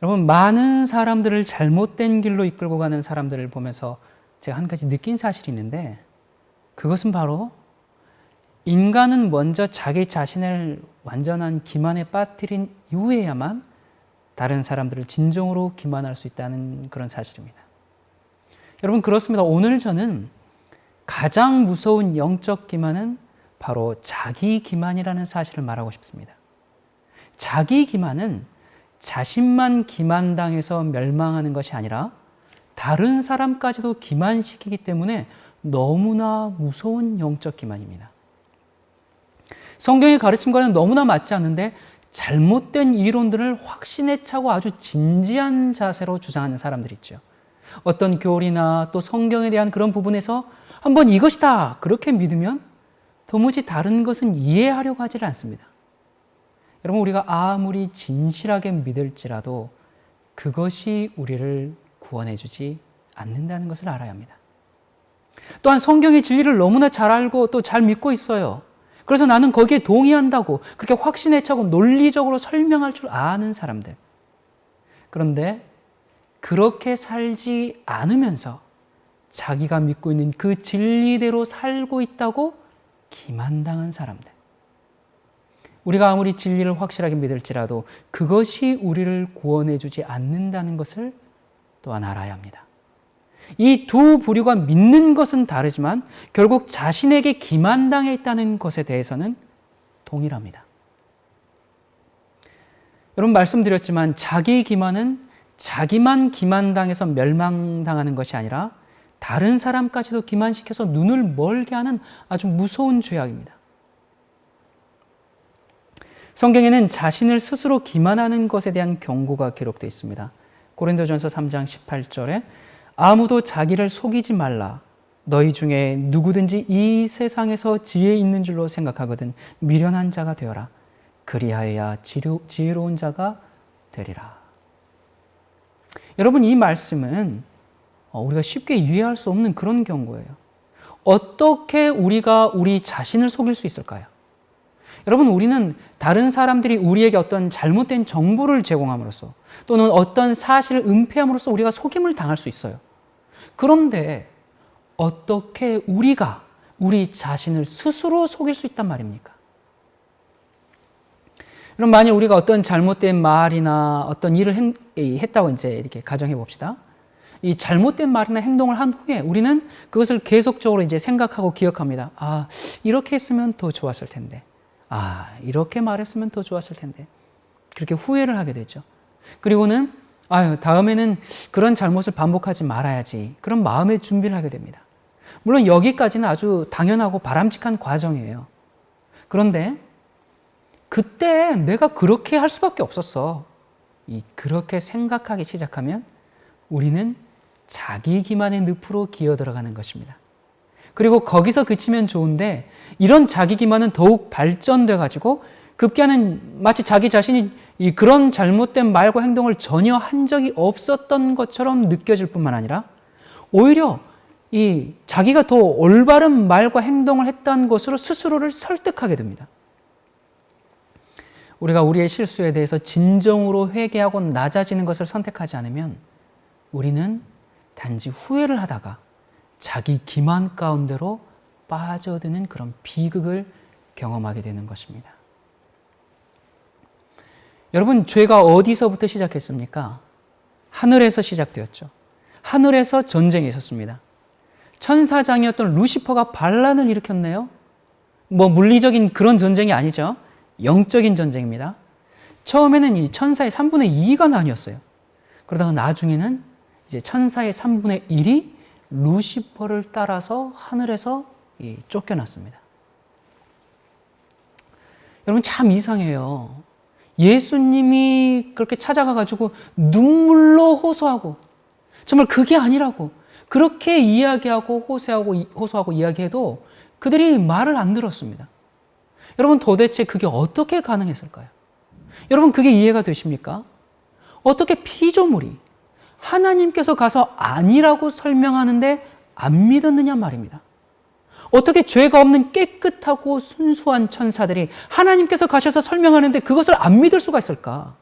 여러분, 많은 사람들을 잘못된 길로 이끌고 가는 사람들을 보면서 제가 한 가지 느낀 사실이 있는데 그것은 바로 인간은 먼저 자기 자신을 완전한 기만에 빠뜨린 이후에야만 다른 사람들을 진정으로 기만할 수 있다는 그런 사실입니다. 여러분, 그렇습니다. 오늘 저는 가장 무서운 영적 기만은 바로 자기 기만이라는 사실을 말하고 싶습니다. 자기 기만은 자신만 기만당해서 멸망하는 것이 아니라 다른 사람까지도 기만시키기 때문에 너무나 무서운 영적 기만입니다. 성경의 가르침과는 너무나 맞지 않는데 잘못된 이론들을 확신에 차고 아주 진지한 자세로 주장하는 사람들 있죠. 어떤 교리나 또 성경에 대한 그런 부분에서 한번 이것이다 그렇게 믿으면 도무지 다른 것은 이해하려고 하질 않습니다. 여러분 우리가 아무리 진실하게 믿을지라도 그것이 우리를 구원해 주지 않는다는 것을 알아야 합니다. 또한 성경의 진리를 너무나 잘 알고 또 잘 믿고 있어요. 그래서 나는 거기에 동의한다고 그렇게 확신에 차고 논리적으로 설명할 줄 아는 사람들. 그런데 그렇게 살지 않으면서 자기가 믿고 있는 그 진리대로 살고 있다고 기만당한 사람들. 우리가 아무리 진리를 확실하게 믿을지라도 그것이 우리를 구원해 주지 않는다는 것을 또한 알아야 합니다. 이 두 부류가 믿는 것은 다르지만 결국 자신에게 기만당해 있다는 것에 대해서는 동일합니다. 여러분 말씀드렸지만 자기 기만은 자기만 기만당해서 멸망당하는 것이 아니라 다른 사람까지도 기만시켜서 눈을 멀게 하는 아주 무서운 죄악입니다. 성경에는 자신을 스스로 기만하는 것에 대한 경고가 기록되어 있습니다. 고린도전서 3장 18절에 아무도 자기를 속이지 말라. 너희 중에 누구든지 이 세상에서 지혜 있는 줄로 생각하거든 미련한 자가 되어라. 그리하여야 지혜로운 자가 되리라. 여러분 이 말씀은 우리가 쉽게 이해할 수 없는 그런 경고예요. 어떻게 우리가 우리 자신을 속일 수 있을까요? 여러분, 우리는 다른 사람들이 우리에게 어떤 잘못된 정보를 제공함으로써 또는 어떤 사실을 은폐함으로써 우리가 속임을 당할 수 있어요. 그런데 어떻게 우리가 우리 자신을 스스로 속일 수 있단 말입니까? 그럼 만약 우리가 어떤 잘못된 말이나 어떤 일을 했다고 이제 이렇게 가정해 봅시다. 이 잘못된 말이나 행동을 한 후에 우리는 그것을 계속적으로 이제 생각하고 기억합니다. 아, 이렇게 했으면 더 좋았을 텐데. 아, 이렇게 말했으면 더 좋았을 텐데. 그렇게 후회를 하게 되죠. 그리고는 아유, 다음에는 그런 잘못을 반복하지 말아야지. 그런 마음의 준비를 하게 됩니다. 물론 여기까지는 아주 당연하고 바람직한 과정이에요. 그런데 그때 내가 그렇게 할 수밖에 없었어. 이 그렇게 생각하기 시작하면 우리는 자기 기만의 늪으로 기어 들어가는 것입니다. 그리고 거기서 그치면 좋은데 이런 자기 기만은 더욱 발전돼 가지고 급기야는 마치 자기 자신이 이 그런 잘못된 말과 행동을 전혀 한 적이 없었던 것처럼 느껴질 뿐만 아니라 오히려 이 자기가 더 올바른 말과 행동을 했던 것으로 스스로를 설득하게 됩니다. 우리가 우리의 실수에 대해서 진정으로 회개하고 낮아지는 것을 선택하지 않으면 우리는 단지 후회를 하다가 자기 기만 가운데로 빠져드는 그런 비극을 경험하게 되는 것입니다. 여러분, 죄가 어디서부터 시작했습니까? 하늘에서 시작되었죠. 하늘에서 전쟁이 있었습니다. 천사장이었던 루시퍼가 반란을 일으켰네요. 뭐 물리적인 그런 전쟁이 아니죠. 영적인 전쟁입니다. 처음에는 이 천사의 3분의 2가 나뉘었어요. 그러다가 나중에는 이제 천사의 3분의 1이 루시퍼를 따라서 하늘에서 쫓겨났습니다. 여러분 참 이상해요. 예수님이 그렇게 찾아가 가지고 눈물로 호소하고 정말 그게 아니라고 그렇게 이야기하고 호소하고 호소하고 이야기해도 그들이 말을 안 들었습니다. 여러분 도대체 그게 어떻게 가능했을까요? 여러분 그게 이해가 되십니까? 어떻게 피조물이 하나님께서 가서 아니라고 설명하는데 안 믿었느냐 말입니다. 어떻게 죄가 없는 깨끗하고 순수한 천사들이 하나님께서 가셔서 설명하는데 그것을 안 믿을 수가 있을까?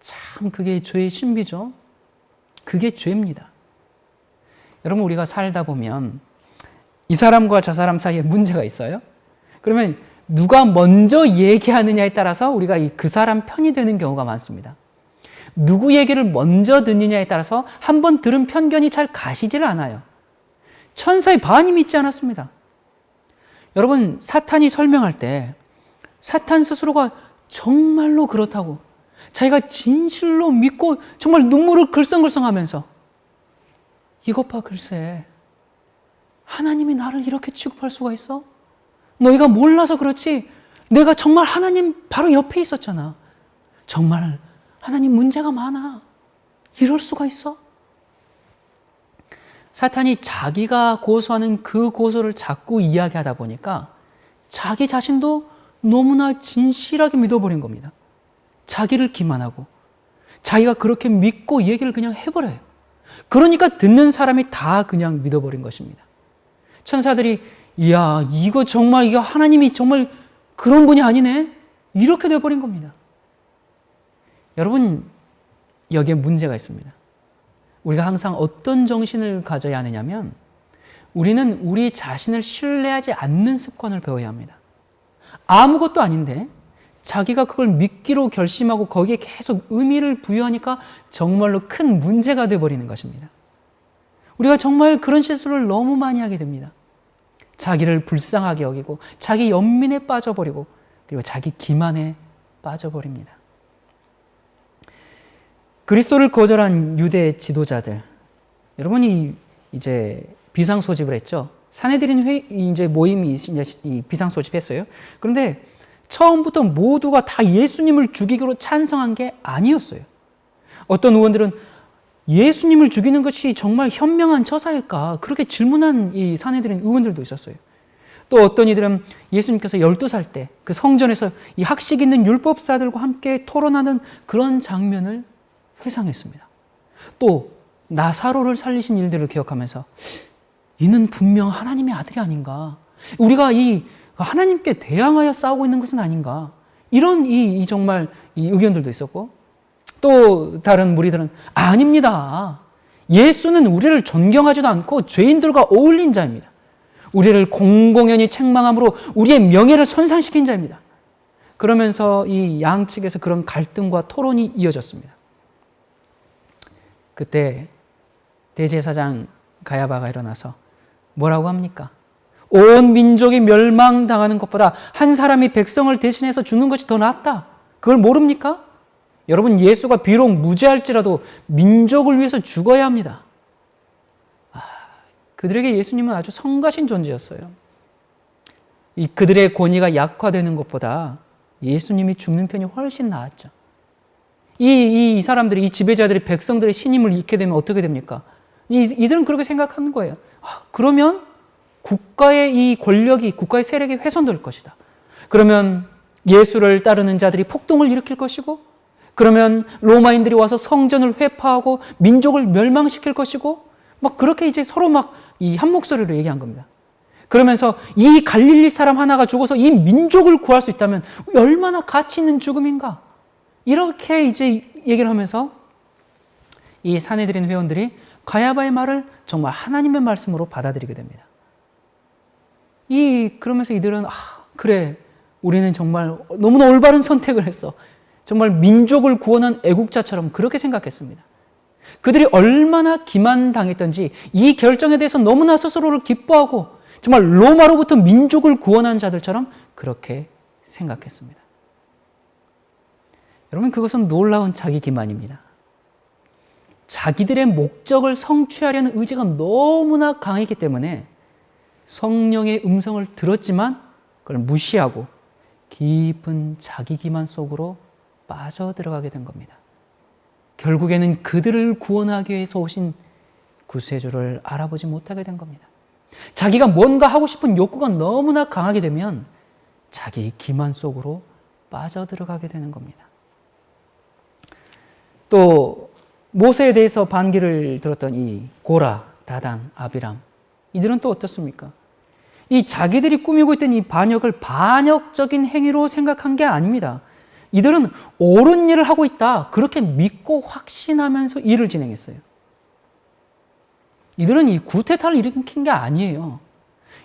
참 그게 죄의 신비죠. 그게 죄입니다. 여러분 우리가 살다 보면 이 사람과 저 사람 사이에 문제가 있어요. 그러면 누가 먼저 얘기하느냐에 따라서 우리가 이그 사람 편이 되는 경우가 많습니다. 누구 얘기를 먼저 듣느냐에 따라서 한 번 들은 편견이 잘 가시질 않아요. 천사의 반이 믿지 않았습니다. 여러분, 사탄이 설명할 때 사탄 스스로가 정말로 그렇다고 자기가 진실로 믿고 정말 눈물을 글썽글썽 하면서 이것 봐, 글쎄. 하나님이 나를 이렇게 취급할 수가 있어? 너희가 몰라서 그렇지. 내가 정말 하나님 바로 옆에 있었잖아. 정말 하나님 문제가 많아. 이럴 수가 있어? 사탄이 자기가 고소하는 그 고소를 자꾸 이야기하다 보니까 자기 자신도 너무나 진실하게 믿어버린 겁니다. 자기를 기만하고 자기가 그렇게 믿고 얘기를 그냥 해버려요. 그러니까 듣는 사람이 다 그냥 믿어버린 것입니다. 천사들이 이야 이거 정말 이거 하나님이 정말 그런 분이 아니네 이렇게 돼버린 겁니다. 여러분 여기에 문제가 있습니다. 우리가 항상 어떤 정신을 가져야 하느냐면 우리는 우리 자신을 신뢰하지 않는 습관을 배워야 합니다. 아무것도 아닌데 자기가 그걸 믿기로 결심하고 거기에 계속 의미를 부여하니까 정말로 큰 문제가 되어버리는 것입니다. 우리가 정말 그런 실수를 너무 많이 하게 됩니다. 자기를 불쌍하게 여기고 자기 연민에 빠져버리고 그리고 자기 기만에 빠져버립니다. 그리스도를 거절한 유대 지도자들 여러분이 이제 비상 소집을 했죠. 사내들인 회 이제 모임이 이제 비상 소집했어요. 그런데 처음부터 모두가 다 예수님을 죽이기로 찬성한 게 아니었어요. 어떤 의원들은 예수님을 죽이는 것이 정말 현명한 처사일까? 그렇게 질문한 이 사내들인 의원들도 있었어요. 또 어떤 이들은 예수님께서 12살 때 그 성전에서 이 학식 있는 율법사들과 함께 토론하는 그런 장면을 회상했습니다. 또 나사로를 살리신 일들을 기억하면서 이는 분명 하나님의 아들이 아닌가? 우리가 이 하나님께 대항하여 싸우고 있는 것은 아닌가? 이런 이, 이 정말 이 의견들도 있었고 또 다른 무리들은 아닙니다. 예수는 우리를 존경하지도 않고 죄인들과 어울린 자입니다. 우리를 공공연히 책망함으로 우리의 명예를 손상시킨 자입니다. 그러면서 이 양측에서 그런 갈등과 토론이 이어졌습니다. 그때 대제사장 가야바가 일어나서 뭐라고 합니까? 온 민족이 멸망당하는 것보다 한 사람이 백성을 대신해서 죽는 것이 더 낫다. 그걸 모릅니까? 여러분, 예수가 비록 무죄할지라도 민족을 위해서 죽어야 합니다. 아, 그들에게 예수님은 아주 성가신 존재였어요. 이 그들의 권위가 약화되는 것보다 예수님이 죽는 편이 훨씬 나았죠. 이, 이 사람들이, 이 지배자들이 백성들의 신임을 잃게 되면 어떻게 됩니까? 이, 이들은 그렇게 생각하는 거예요. 아, 그러면 국가의 이 권력이, 국가의 세력이 훼손될 것이다. 그러면 예수를 따르는 자들이 폭동을 일으킬 것이고, 그러면 로마인들이 와서 성전을 회파하고 민족을 멸망시킬 것이고, 막 그렇게 이제 서로 막 이 한 목소리로 얘기한 겁니다. 그러면서 이 갈릴리 사람 하나가 죽어서 이 민족을 구할 수 있다면 얼마나 가치 있는 죽음인가? 이렇게 이제 얘기를 하면서 이 사내들인 회원들이 가야바의 말을 정말 하나님의 말씀으로 받아들이게 됩니다. 이 그러면서 이들은 아 그래 우리는 정말 너무나 올바른 선택을 했어. 정말 민족을 구원한 애국자처럼 그렇게 생각했습니다. 그들이 얼마나 기만당했던지 이 결정에 대해서 너무나 스스로를 기뻐하고 정말 로마로부터 민족을 구원한 자들처럼 그렇게 생각했습니다. 여러분 그것은 놀라운 자기 기만입니다. 자기들의 목적을 성취하려는 의지가 너무나 강했기 때문에 성령의 음성을 들었지만 그걸 무시하고 깊은 자기 기만 속으로 빠져 들어가게 된 겁니다. 결국에는 그들을 구원하기 위해서 오신 구세주를 알아보지 못하게 된 겁니다. 자기가 뭔가 하고 싶은 욕구가 너무나 강하게 되면 자기 기만 속으로 빠져 들어가게 되는 겁니다. 또 모세에 대해서 반기를 들었던 이 고라, 다단, 아비람 이들은 또 어떻습니까? 이 자기들이 꾸미고 있던 이 반역을 반역적인 행위로 생각한 게 아닙니다. 이들은 옳은 일을 하고 있다. 그렇게 믿고 확신하면서 일을 진행했어요. 이들은 이 구테타를 일으킨 게 아니에요.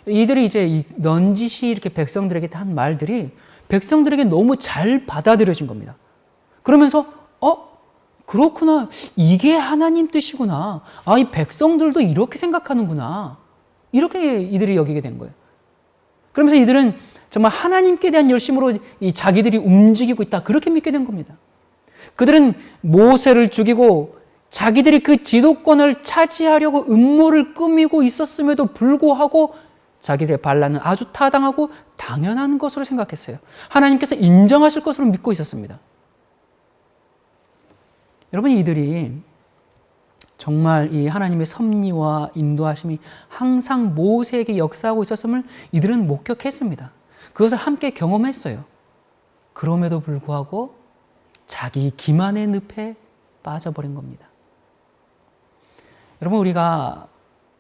이들이 이제 이 넌지시 이렇게 백성들에게 한 말들이 백성들에게 너무 잘 받아들여진 겁니다. 그러면서 어 그렇구나 이게 하나님 뜻이구나. 아 이 백성들도 이렇게 생각하는구나. 이렇게 이들이 여기게 된 거예요. 그러면서 이들은 정말 하나님께 대한 열심으로 이 자기들이 움직이고 있다. 그렇게 믿게 된 겁니다. 그들은 모세를 죽이고 자기들이 그 지도권을 차지하려고 음모를 꾸미고 있었음에도 불구하고 자기들의 반란은 아주 타당하고 당연한 것으로 생각했어요. 하나님께서 인정하실 것으로 믿고 있었습니다. 여러분 이들이 정말 이 하나님의 섭리와 인도하심이 항상 모세에게 역사하고 있었음을 이들은 목격했습니다. 그것을 함께 경험했어요. 그럼에도 불구하고 자기 기만의 늪에 빠져버린 겁니다. 여러분 우리가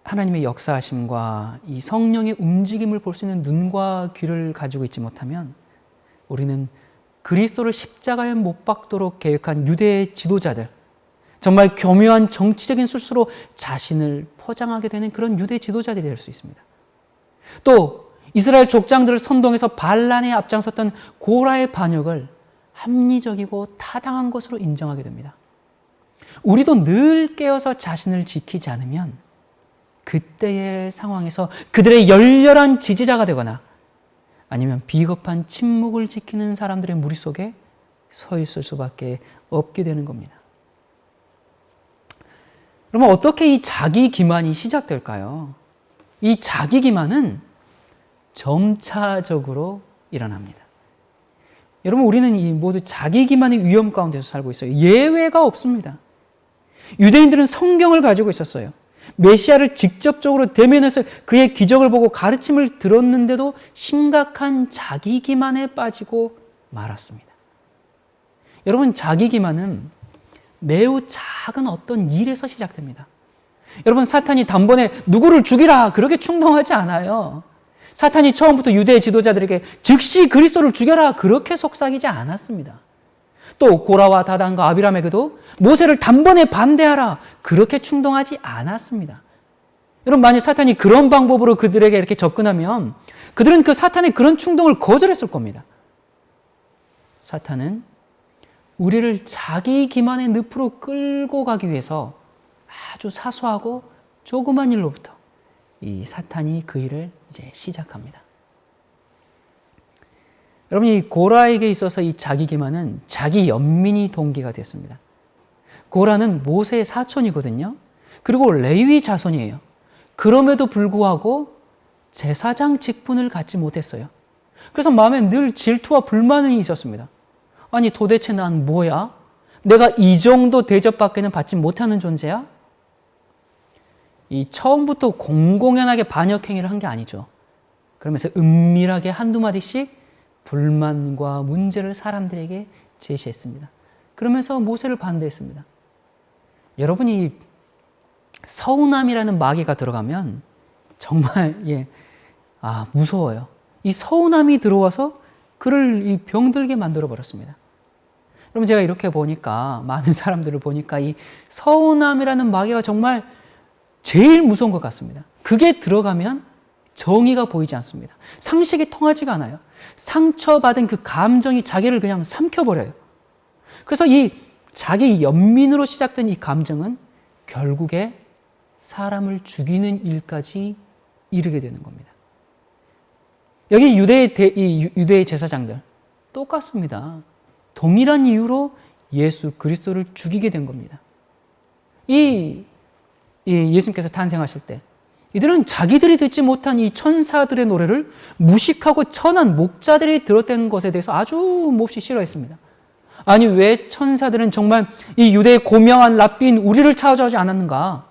하나님의 역사하심과 이 성령의 움직임을 볼 수 있는 눈과 귀를 가지고 있지 못하면 우리는 그리스도를 십자가에 못 박도록 계획한 유대의 지도자들, 정말 교묘한 정치적인 술수로 자신을 포장하게 되는 그런 유대 지도자들이 될 수 있습니다. 또 이스라엘 족장들을 선동해서 반란에 앞장섰던 고라의 반역을 합리적이고 타당한 것으로 인정하게 됩니다. 우리도 늘 깨어서 자신을 지키지 않으면 그때의 상황에서 그들의 열렬한 지지자가 되거나 아니면 비겁한 침묵을 지키는 사람들의 무리 속에 서 있을 수밖에 없게 되는 겁니다. 그러면 어떻게 이 자기 기만이 시작될까요? 이 자기 기만은 점차적으로 일어납니다. 여러분, 우리는 이 모두 자기 기만의 위험 가운데서 살고 있어요. 예외가 없습니다. 유대인들은 성경을 가지고 있었어요. 메시아를 직접적으로 대면해서 그의 기적을 보고 가르침을 들었는데도 심각한 자기 기만에 빠지고 말았습니다. 여러분, 자기 기만은 매우 작은 어떤 일에서 시작됩니다. 여러분, 사탄이 단번에 누구를 죽이라 그렇게 충동하지 않아요. 사탄이 처음부터 유대 지도자들에게 즉시 그리스도를 죽여라 그렇게 속삭이지 않았습니다. 또 고라와 다단과 아비람에게도 모세를 단번에 반대하라 그렇게 충동하지 않았습니다. 여러분 만약 사탄이 그런 방법으로 그들에게 이렇게 접근하면 그들은 그 사탄의 그런 충동을 거절했을 겁니다. 사탄은 우리를 자기 기만의 늪으로 끌고 가기 위해서 아주 사소하고 조그만 일로부터 이 사탄이 그 일을 이제 시작합니다. 여러분 이 고라에게 있어서 이 자기 기만은 자기 연민이 동기가 됐습니다. 고라는 모세의 사촌이거든요. 그리고 레위 자손이에요. 그럼에도 불구하고 제사장 직분을 갖지 못했어요. 그래서 마음에 늘 질투와 불만이 있었습니다. 아니 도대체 난 뭐야? 내가 이 정도 대접밖에는 받지 못하는 존재야? 이 처음부터 공공연하게 반역 행위를 한 게 아니죠. 그러면서 은밀하게 한두 마디씩 불만과 문제를 사람들에게 제시했습니다. 그러면서 모세를 반대했습니다. 여러분이 서운함이라는 마귀가 들어가면 정말 예, 아 무서워요. 이 서운함이 들어와서 그를 이 병들게 만들어 버렸습니다. 여러분 제가 이렇게 보니까 많은 사람들을 보니까 이 서운함이라는 마귀가 정말 제일 무서운 것 같습니다. 그게 들어가면 정의가 보이지 않습니다. 상식이 통하지가 않아요. 상처받은 그 감정이 자기를 그냥 삼켜버려요. 그래서 이 자기 연민으로 시작된 이 감정은 결국에 사람을 죽이는 일까지 이르게 되는 겁니다. 여기 유대의, 대, 이 유대의 제사장들 똑같습니다. 동일한 이유로 예수 그리스도를 죽이게 된 겁니다. 이, 이 예수님께서 탄생하실 때 이들은 자기들이 듣지 못한 이 천사들의 노래를 무식하고 천한 목자들이 들었다는 것에 대해서 아주 몹시 싫어했습니다. 아니 왜 천사들은 정말 이 유대의 고명한 랍비인 우리를 찾아오지 않았는가?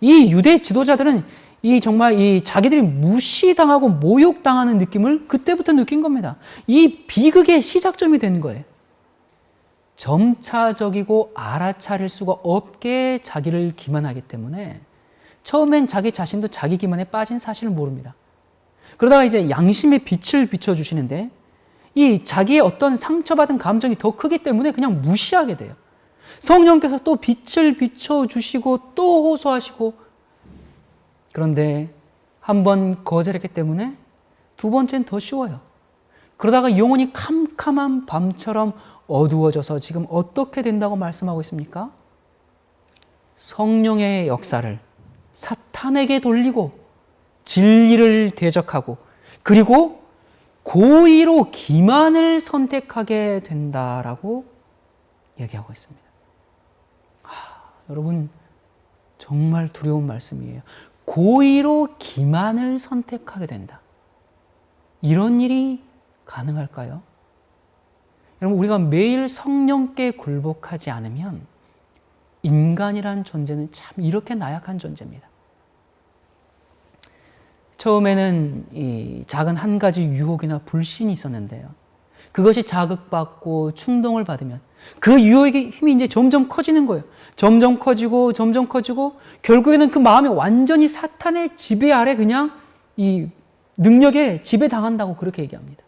이 유대 지도자들은 이 정말 이 자기들이 무시당하고 모욕당하는 느낌을 그때부터 느낀 겁니다. 이 비극의 시작점이 된 거예요. 점차적이고 알아차릴 수가 없게 자기를 기만하기 때문에 처음엔 자기 자신도 자기 기만에 빠진 사실을 모릅니다. 그러다가 이제 양심의 빛을 비춰주시는데 이 자기의 어떤 상처받은 감정이 더 크기 때문에 그냥 무시하게 돼요. 성령께서 또 빛을 비춰주시고 또 호소하시고 그런데 한 번 거절했기 때문에 두 번째는 더 쉬워요. 그러다가 영혼이 캄캄한 밤처럼 어두워져서 지금 어떻게 된다고 말씀하고 있습니까? 성령의 역사를 사탄에게 돌리고 진리를 대적하고 그리고 고의로 기만을 선택하게 된다라고 얘기하고 있습니다. 아, 여러분 정말 두려운 말씀이에요. 고의로 기만을 선택하게 된다. 이런 일이 가능할까요? 여러분 우리가 매일 성령께 굴복하지 않으면 인간이란 존재는 참 이렇게 나약한 존재입니다. 처음에는 이 작은 한 가지 유혹이나 불신이 있었는데요. 그것이 자극받고 충동을 받으면 그 유혹의 힘이 이제 점점 커지는 거예요. 점점 커지고 점점 커지고 결국에는 그 마음이 완전히 사탄의 지배 아래 그냥 이 능력에 지배당한다고 그렇게 얘기합니다.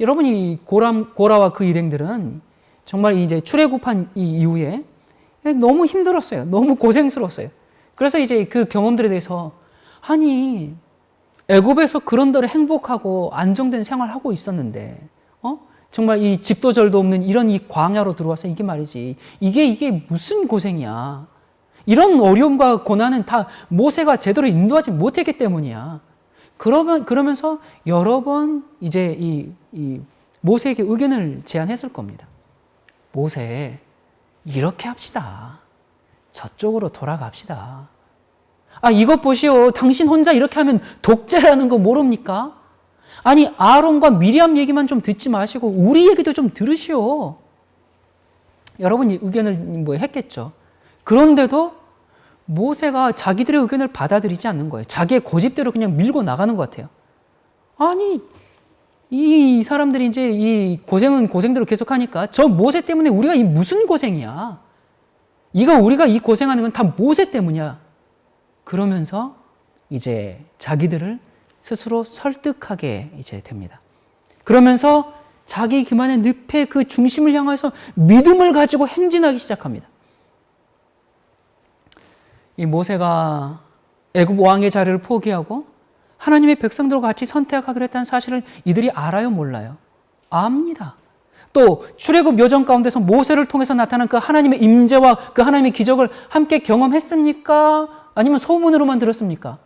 여러분 이 고람, 고라와 그 일행들은 정말 이제 출애굽한 이 이후에 너무 힘들었어요. 너무 고생스러웠어요. 그래서 이제 그 경험들에 대해서 아니 애굽에서 그런 대로 행복하고 안정된 생활 하고 있었는데 어? 정말 이 집도 절도 없는 이런 이 광야로 들어와서 이게 말이지 이게 이게 무슨 고생이야 이런 어려움과 고난은 다 모세가 제대로 인도하지 못했기 때문이야 그러면 그러면서 여러 번 이제 이, 이 모세에게 의견을 제안했을 겁니다 모세 이렇게 합시다 저쪽으로 돌아갑시다 아, 이것 보시오. 당신 혼자 이렇게 하면 독재라는 거 모릅니까? 아니, 아론과 미리암 얘기만 좀 듣지 마시고 우리 얘기도 좀 들으시오. 여러분이 의견을 뭐 했겠죠. 그런데도 모세가 자기들의 의견을 받아들이지 않는 거예요. 자기의 고집대로 그냥 밀고 나가는 것 같아요. 아니, 이 사람들이 이제 이 고생은 고생대로 계속 하니까 저 모세 때문에 우리가 이 무슨 고생이야? 이거 우리가 이 고생하는 건 다 모세 때문이야. 그러면서 이제 자기들을 스스로 설득하게 이제 됩니다. 그러면서 자기 기만의 늪의 그 중심을 향해서 믿음을 가지고 행진하기 시작합니다. 이 모세가 애굽 왕의 자리를 포기하고 하나님의 백성들과 같이 선택하기로 했다는 사실을 이들이 알아요, 몰라요? 압니다. 또 출애굽 여정 가운데서 모세를 통해서 나타난 그 하나님의 임재와 그 하나님의 기적을 함께 경험했습니까? 아니면 소문으로만 들었습니까?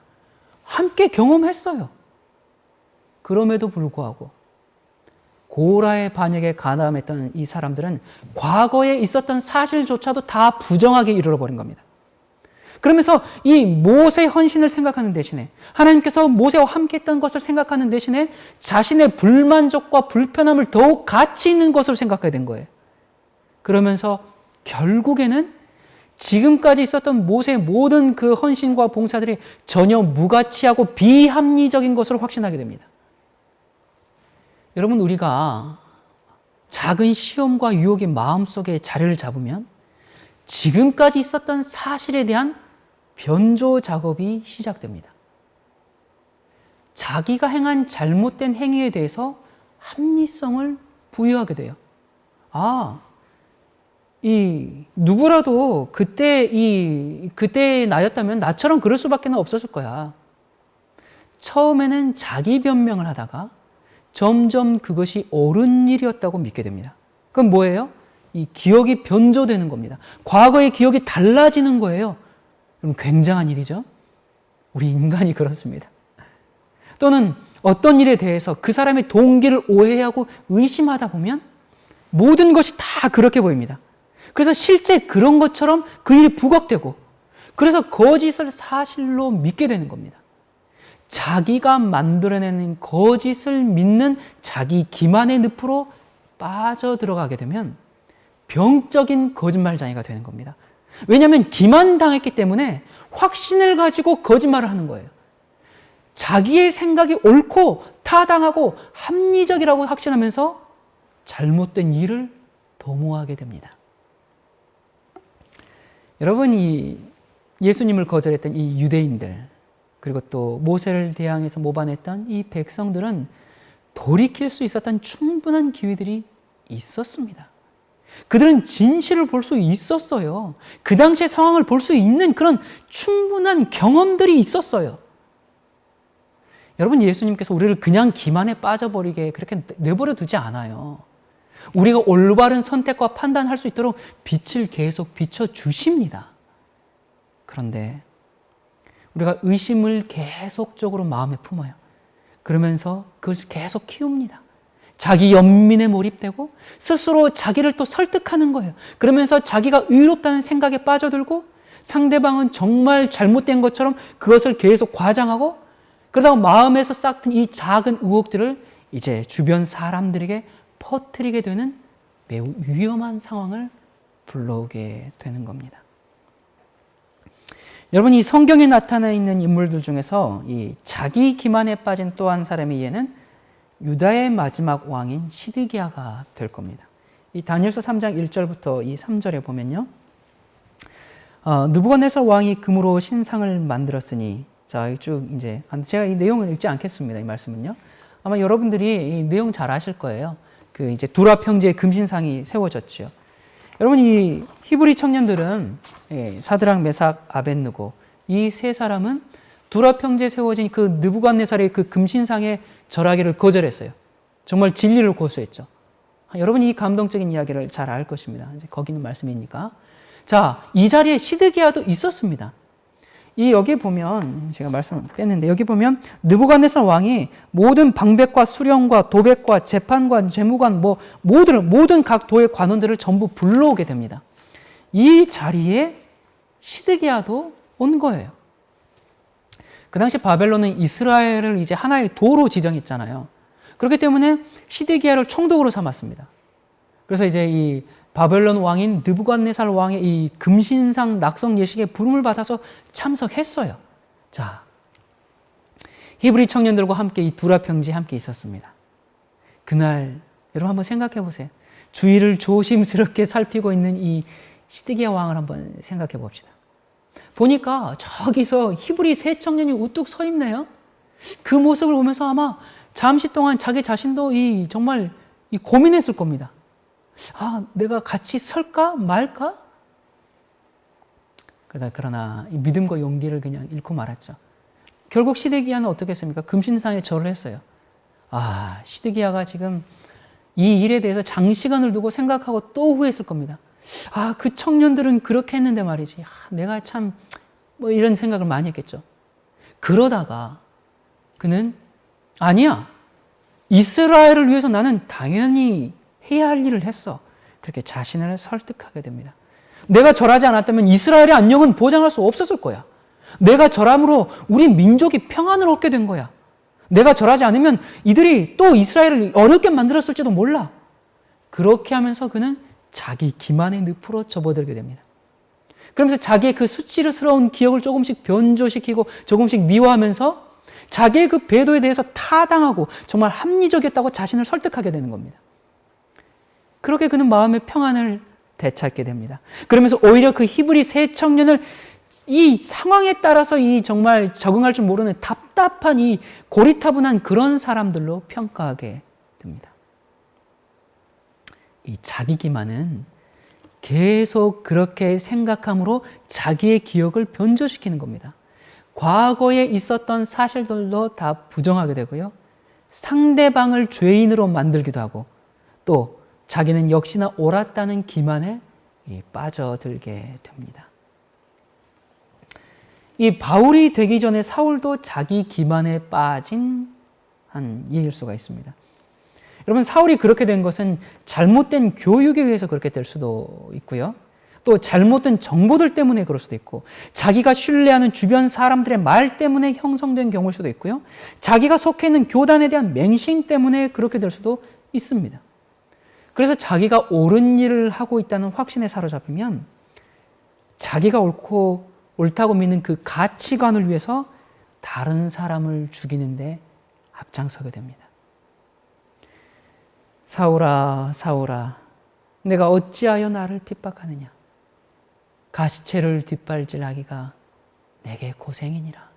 함께 경험했어요. 그럼에도 불구하고 고라의 반역에 가담했던 이 사람들은 과거에 있었던 사실조차도 다 부정하게 이르러버린 겁니다. 그러면서 이 모세 헌신을 생각하는 대신에 하나님께서 모세와 함께 했던 것을 생각하는 대신에 자신의 불만족과 불편함을 더욱 가치 있는 것으로 생각하게 된 거예요. 그러면서 결국에는 지금까지 있었던 모세의 모든 그 헌신과 봉사들이 전혀 무가치하고 비합리적인 것으로 확신하게 됩니다. 여러분, 우리가 작은 시험과 유혹의 마음속에 자리를 잡으면 지금까지 있었던 사실에 대한 변조 작업이 시작됩니다. 자기가 행한 잘못된 행위에 대해서 합리성을 부여하게 돼요. 아, 이 누구라도 그때 이 그때 나였다면 나처럼 그럴 수밖에 없었을 거야. 처음에는 자기 변명을 하다가 점점 그것이 옳은 일이었다고 믿게 됩니다. 그럼 뭐예요? 이 기억이 변조되는 겁니다. 과거의 기억이 달라지는 거예요. 그럼 굉장한 일이죠. 우리 인간이 그렇습니다. 또는 어떤 일에 대해서 그 사람의 동기를 오해하고 의심하다 보면 모든 것이 다 그렇게 보입니다. 그래서 실제 그런 것처럼 그 일이 부각되고 그래서 거짓을 사실로 믿게 되는 겁니다. 자기가 만들어내는 거짓을 믿는 자기 기만의 늪으로 빠져 들어가게 되면 병적인 거짓말장애가 되는 겁니다. 왜냐하면 기만당했기 때문에 확신을 가지고 거짓말을 하는 거예요. 자기의 생각이 옳고 타당하고 합리적이라고 확신하면서 잘못된 일을 도모하게 됩니다. 여러분 이 예수님을 거절했던 이 유대인들 그리고 또 모세를 대항해서 모반했던 이 백성들은 돌이킬 수 있었던 충분한 기회들이 있었습니다. 그들은 진실을 볼 수 있었어요. 그 당시의 상황을 볼 수 있는 그런 충분한 경험들이 있었어요. 여러분, 예수님께서 우리를 그냥 기만에 빠져버리게 그렇게 내버려 두지 않아요. 우리가 올바른 선택과 판단할 수 있도록 빛을 계속 비춰주십니다. 그런데 우리가 의심을 계속적으로 마음에 품어요. 그러면서 그것을 계속 키웁니다. 자기 연민에 몰입되고 스스로 자기를 또 설득하는 거예요. 그러면서 자기가 의롭다는 생각에 빠져들고 상대방은 정말 잘못된 것처럼 그것을 계속 과장하고 그러다가 마음에서 싹튼 이 작은 의혹들을 이제 주변 사람들에게 퍼뜨리게 되는 매우 위험한 상황을 불러오게 되는 겁니다. 여러분 이 성경에 나타나 있는 인물들 중에서 이 자기 기만에 빠진 또 한 사람의 예는 유다의 마지막 왕인 시드기야가 될 겁니다. 이 다니엘서 3장 1절부터 이 3절에 보면요. 어, 느부갓네살 왕이 금으로 신상을 만들었으니 자, 쭉 이제 제가 이 내용을 읽지 않겠습니다. 이 말씀은요. 아마 여러분들이 이 내용 잘 아실 거예요. 그 이제 두라 평지에 금신상이 세워졌죠. 여러분 이 히브리 청년들은 예, 사드랑 메삭 아벤누고 이 세 사람은 두라 평지에 세워진 그 느부갓네살의 그 금신상에 절하기를 거절했어요. 정말 진리를 고수했죠. 여러분 이 감동적인 이야기를 잘 알 것입니다. 이제 거기는 말씀이니까. 자, 이 자리에 시드기야도 있었습니다. 이 여기 보면 제가 말씀을 뺐는데 여기 보면 느부갓네살 왕이 모든 방백과 수령과 도백과 재판관, 재무관 뭐 모든 모든 각 도의 관원들을 전부 불러오게 됩니다. 이 자리에 시드기야도 온 거예요. 그 당시 바벨론은 이스라엘을 이제 하나의 도로 지정했잖아요. 그렇기 때문에 시드기야를 총독으로 삼았습니다. 그래서 이제 이 바벨론 왕인 느부갓네살 왕의 이 금신상 낙성 예식에 부름을 받아서 참석했어요. 자, 히브리 청년들과 함께 이 두라 평지에 함께 있었습니다. 그날 여러분 한번 생각해 보세요. 주위를 조심스럽게 살피고 있는 이 시드기야 왕을 한번 생각해 봅시다. 보니까 저기서 히브리 세 청년이 우뚝 서 있네요. 그 모습을 보면서 아마 잠시 동안 자기 자신도 이 정말 이 고민했을 겁니다. 아, 내가 같이 설까 말까? 그러다 그러나 이 믿음과 용기를 그냥 잃고 말았죠. 결국 시드기야는 어떻게 했습니까? 금신상에 절을 했어요. 아, 시드기야가 지금 이 일에 대해서 장시간을 두고 생각하고 또 후회했을 겁니다. 아, 그 청년들은 그렇게 했는데 말이지. 아, 내가 참, 뭐 이런 생각을 많이 했겠죠. 그러다가 그는, 아니야. 이스라엘을 위해서 나는 당연히 해야 할 일을 했어. 그렇게 자신을 설득하게 됩니다. 내가 절하지 않았다면 이스라엘의 안녕은 보장할 수 없었을 거야. 내가 절함으로 우리 민족이 평안을 얻게 된 거야. 내가 절하지 않으면 이들이 또 이스라엘을 어렵게 만들었을지도 몰라. 그렇게 하면서 그는 자기 기만의 늪으로 접어들게 됩니다. 그러면서 자기의 그 수치스러운 기억을 조금씩 변조시키고 조금씩 미워하면서 자기의 그 배도에 대해서 타당하고 정말 합리적이었다고 자신을 설득하게 되는 겁니다. 그렇게 그는 마음의 평안을 되찾게 됩니다. 그러면서 오히려 그 히브리 세 청년을 이 상황에 따라서 이 정말 적응할 줄 모르는 답답한 이 고리타분한 그런 사람들로 평가하게 됩니다. 이 자기 기만은 계속 그렇게 생각함으로 자기의 기억을 변조시키는 겁니다. 과거에 있었던 사실들도 다 부정하게 되고요. 상대방을 죄인으로 만들기도 하고 또 자기는 역시나 옳았다는 기만에 빠져들게 됩니다. 이 바울이 되기 전에 사울도 자기 기만에 빠진 한 예일 수가 있습니다. 여러분 사울이 그렇게 된 것은 잘못된 교육에 의해서 그렇게 될 수도 있고요. 또 잘못된 정보들 때문에 그럴 수도 있고 자기가 신뢰하는 주변 사람들의 말 때문에 형성된 경우일 수도 있고요. 자기가 속해 있는 교단에 대한 맹신 때문에 그렇게 될 수도 있습니다. 그래서 자기가 옳은 일을 하고 있다는 확신에 사로잡히면 자기가 옳고 옳다고 믿는 그 가치관을 위해서 다른 사람을 죽이는데 앞장서게 됩니다. 사울아, 사울아, 내가 어찌하여 나를 핍박하느냐? 가시채를 뒷발질하기가 내게 고생이니라.